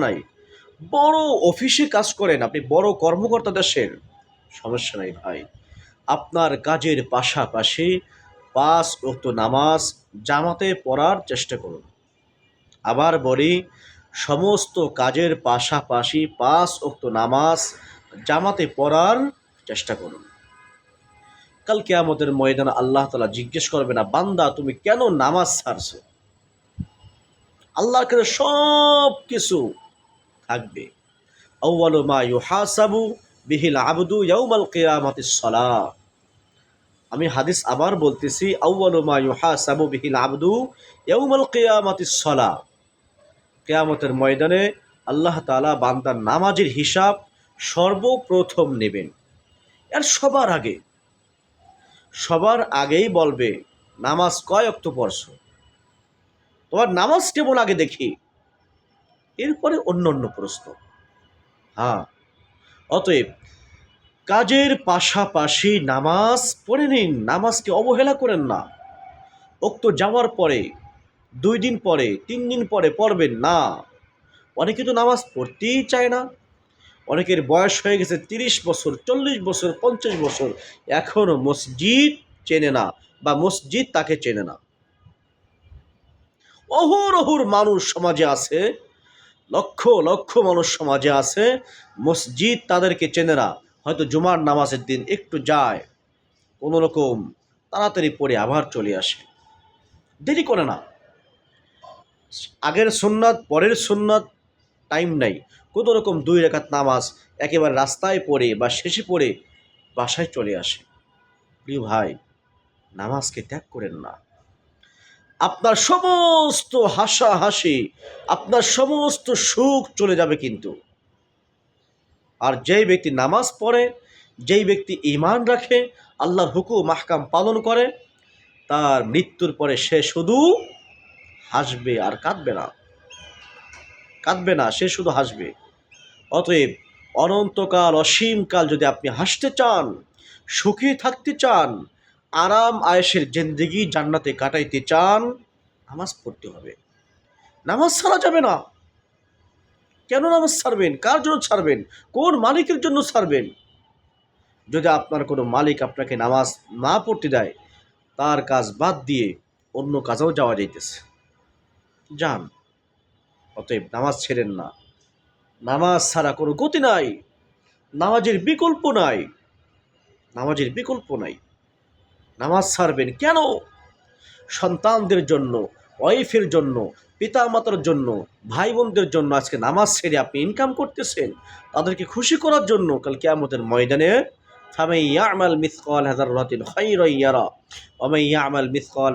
নাই। বড় অফিসে কাজ করেন আপনি, বড় কর্মকর্তা দেশের সমস্যা নাই ভাই। আপনার কাজের পাশাপাশি পাঁচ ওক্ত নামাজ জামাতে পড়ার চেষ্টা করুন। আবার বলি, সমস্ত কাজের পাশাপাশি পাঁচ ওক্ত নামাজ জামাতে পড়ার চেষ্টা করুন। কাল কেয়ামতের ময়দানে আল্লাহ তালা জিজ্ঞেস করবে, না বান্দা, তুমি কেন নামাজ ছাড়ছো? আল্লাহর কাছে সব কিছু থাকবে। মা ইউহাসাবু বিহিল আবদু ইয়াউমাল কিয়ামাতি সলাহ। আমি হাদিস আবার বলতেছি মা ইউহাসাবু বিহিল আবদু ইয়াউমাল কিয়ামাতি সলাহ। কেয়ামতের ময়দানে আল্লাহ তালা বান্দার নামাজের হিসাব সর্বপ্রথম নেবেন। এর সবার আগে, সবার আগেই বলবে, নামাজ কয় অক্ত পড়ছো? তোমার নামাজ কেমন আগে দেখি। এরপরে অন্য অন্য প্রশ্ন। হ্যাঁ। অতএব, কাজের পাশাপাশি নামাজ পড়ে নিন, নামাজকে অবহেলা করেন না। উক্ত যাওয়ার পরে, দুই দিন পরে, তিন দিন পরে পড়বেন না। অনেকে তো নামাজ পড়তেই চায় না। অনেকের বয়স হয়ে গেছে তিরিশ বছর, চল্লিশ বছর, পঞ্চাশ বছর এখনও মসজিদ চেনে না বা মসজিদ তাকে চেনে না। অহরহর মানুষ সমাজে আছে লক্ষ লক্ষ মানুষ সমাজে আছে, মসজিদ তাদেরকে চেনে না। হয়তো জুমার নামাজের দিন একটু যায়, কোনো রকম তাড়াতাড়ি পড়ে আবার চলে আসে। দেরি করে না। আগের সুন্নাত, পরের সুন্নাত, টাইম নাই। কোনো রকম দুই রেখাত নামাজ একেবারে রাস্তায় পড়ে বা শেষে পড়ে বাসায় চলে আসে। প্রিয় ভাই, নামাজকে ত্যাগ করেন না। আপনার সমস্ত হাসা হাসি আপনার সমস্ত সুখ চলে যাবে কিন্তু। আর যেই ব্যক্তি নামাজ পড়ে, যেই ব্যক্তি ইমান রাখে, আল্লাহর হুকুম, মাহকাম পালন করে, তার মৃত্যুর পরে সে শুধু হাসবে আর কাঁদবে না। কাঁদবে না, সে শুধু হাসবে। অতএব অনন্তকাল অসীমকাল যদি আপনি হাসতে চান, সুখী থাকতে চান আরাম আয়েসের জিন্দিগি জান্নাতে কাটাইতে চান, নামাজ পড়তে হবে। নামাজ ছাড়া যাবে না। কেন নামাজ ছাড়বেন? কার জন্য ছাড়বেন? কোন মালিকের জন্য ছাড়বেন? যদি আপনার কোনো মালিক আপনাকে নামাজ না পড়তে দেয়, তার কাজ বাদ দিয়ে অন্য কাজেও যাওয়া যাইতেছে। যান, অতএব নামাজ ছেড়েন না। নামাজ ছাড়া কোনো গতি নাই। নামাজের বিকল্প নাই। নামাজের বিকল্প নাই। নামাজ ছাড়বেন। কেন? সন্তানদের জন্য, ওয়াইফের জন্য পিতা মাতার জন্য ভাই বোনদের জন্য আজকে নামাজ ছেড়ে আপনি ইনকাম করতেছেন। তাদেরকে খুশি করার জন্য কাল কেয়ামতের ময়দানে, ফামাই ইয়ামাল মিসকাল হাজার রাতিন খাইরা ইয়ারা ওমাই ইয়ামাল মিসকাল